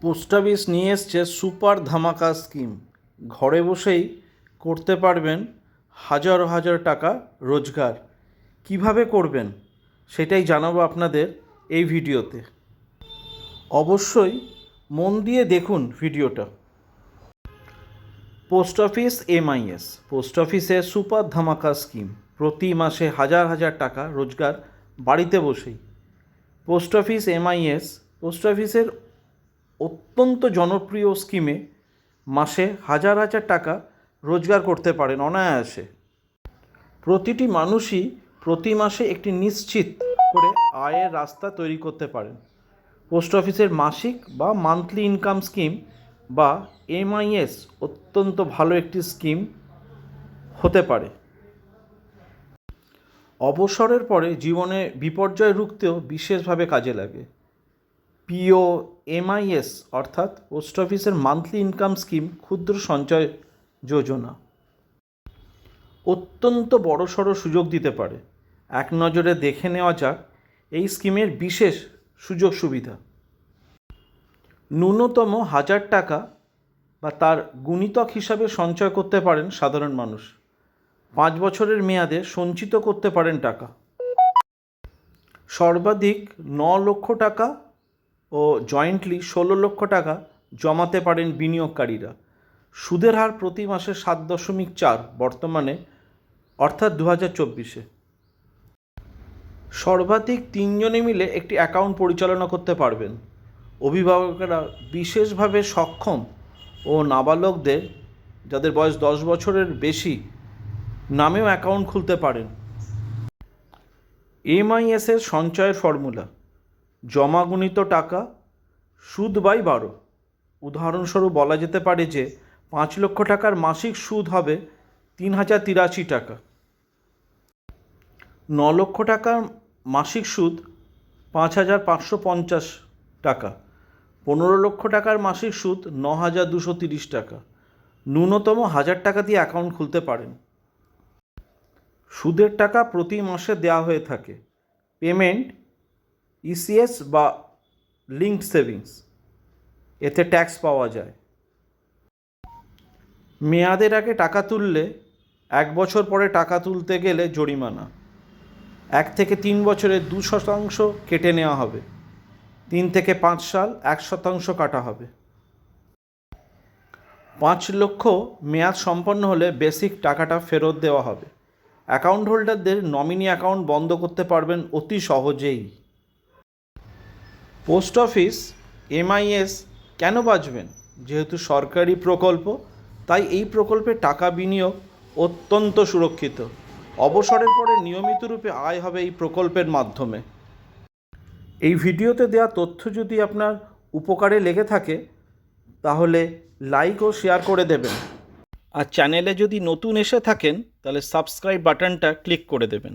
Post office নিয়ে এসছে super ধামাকা স্কিম। ঘরে বসেই করতে পারবেন হাজার হাজার টাকা রোজগার। কীভাবে করবেন? সেটাই জানাব আপনাদের এই ভিডিওতে। অবশ্যই মন দিয়ে দেখুন ভিডিওটা। Post office MIS. পোস্ট অফিসে সুপার ধামাকা স্কিম। প্রতি মাসে হাজার হাজার টাকা রোজগার বাড়িতে বসেই। পোস্ট অফিস এমআইএস, পোস্ট অফিসের অত্যন্ত জনপ্রিয় স্কিমে মাসে হাজার হাজার টাকা রোজগার করতে পারেন অনায়াসে। প্রতিটি মানুষই প্রতি মাসে একটি নিশ্চিত করে আয়ের রাস্তা তৈরি করতে পারেন। পোস্ট অফিসের মাসিক বা মান্থলি ইনকাম স্কিম বা এমআইএস অত্যন্ত ভালো একটি স্কিম হতে পারে। অবসরের পরে জীবনে বিপর্যয় রুখতেও বিশেষভাবে কাজে লাগে। পিও এমআইএস অর্থাৎ পোস্ট অফিসের মান্থলি ইনকাম স্কিম ক্ষুদ্র সঞ্চয় যোজনা। অত্যন্ত বড়সড় সুযোগ দিতে পারে। এক নজরে দেখে নেওয়া যাক এই স্কিমের বিশেষ সুযোগ সুবিধা। ন্যূনতম হাজার টাকা বা তার গুণিতক হিসাবে সঞ্চয় করতে পারেন সাধারণ মানুষ। পাঁচ বছরের মেয়াদে সঞ্চিত করতে পারেন টাকা। সর্বাধিক ন লক্ষ টাকা ও জয়েন্টলি ষোলো লক্ষ টাকা জমাতে পারেন বিনিয়োগকারীরা। সুদের হার প্রতি মাসে সাত দশমিক চার বর্তমানে, অর্থাৎ দু হাজার চব্বিশে। সর্বাধিক তিনজনে মিলে একটি অ্যাকাউন্ট পরিচালনা করতে পারবেন। অভিভাবকেরা বিশেষভাবে সক্ষম ও নাবালকদের, যাদের বয়স দশ বছরের বেশি, নামেও অ্যাকাউন্ট খুলতে পারেন। এমআইএসের সঞ্চয়ের ফর্মুলা। জমাগুণিত টাকা, সুদ বাই বারো। উদাহরণস্বরূপ বলা যেতে পারে যে, পাঁচ লক্ষ টাকার মাসিক সুদ হবে তিন হাজার তিরাশি টাকা। ন লক্ষ টাকার মাসিক সুদ পাঁচ হাজার পাঁচশো পঞ্চাশ টাকা। পনেরো লক্ষ টাকার মাসিক সুদ ন হাজার দুশো তিরিশ টাকা। ন্যূনতম হাজার টাকা দিয়ে অ্যাকাউন্ট খুলতে পারেন। সুদের টাকা প্রতি মাসে দেওয়া হয়ে থাকে। পেমেন্ট ইসিএস বা লিঙ্কড সেভিংস এতে ট্যাক্স পাওয়া যায়। মেয়াদের আগে টাকা তুললে এক বছর পরে টাকা তুলতে গেলে জরিমানা। এক থেকে তিন বছরে দু শতাংশ কেটে নেওয়া হবে। তিন থেকে পাঁচ সাল এক শতাংশ কাটা হবে। পাঁচ লক্ষ মেয়াদ সম্পন্ন হলে বেসিক টাকাটা ফেরত দেওয়া হবে। অ্যাকাউন্ট হোল্ডারদের নমিনি অ্যাকাউন্ট বন্ধ করতে পারবেন অতি সহজেই। পোস্ট অফিস এমআইএস কেন বাঁচবেন যেহেতু সরকারি প্রকল্প, তাই এই প্রকল্পে টাকা বিনিয়োগ অত্যন্ত সুরক্ষিত। অবসরের পরে নিয়মিত রূপে আয় হবে এই প্রকল্পের মাধ্যমে। এই ভিডিওতে দেওয়া তথ্য যদি আপনার উপকারে লেগে থাকে, তাহলে লাইক ও শেয়ার করে দেবেন। আর চ্যানেলে যদি নতুন এসে থাকেন, তাহলে সাবস্ক্রাইব বাটনটা ক্লিক করে দেবেন।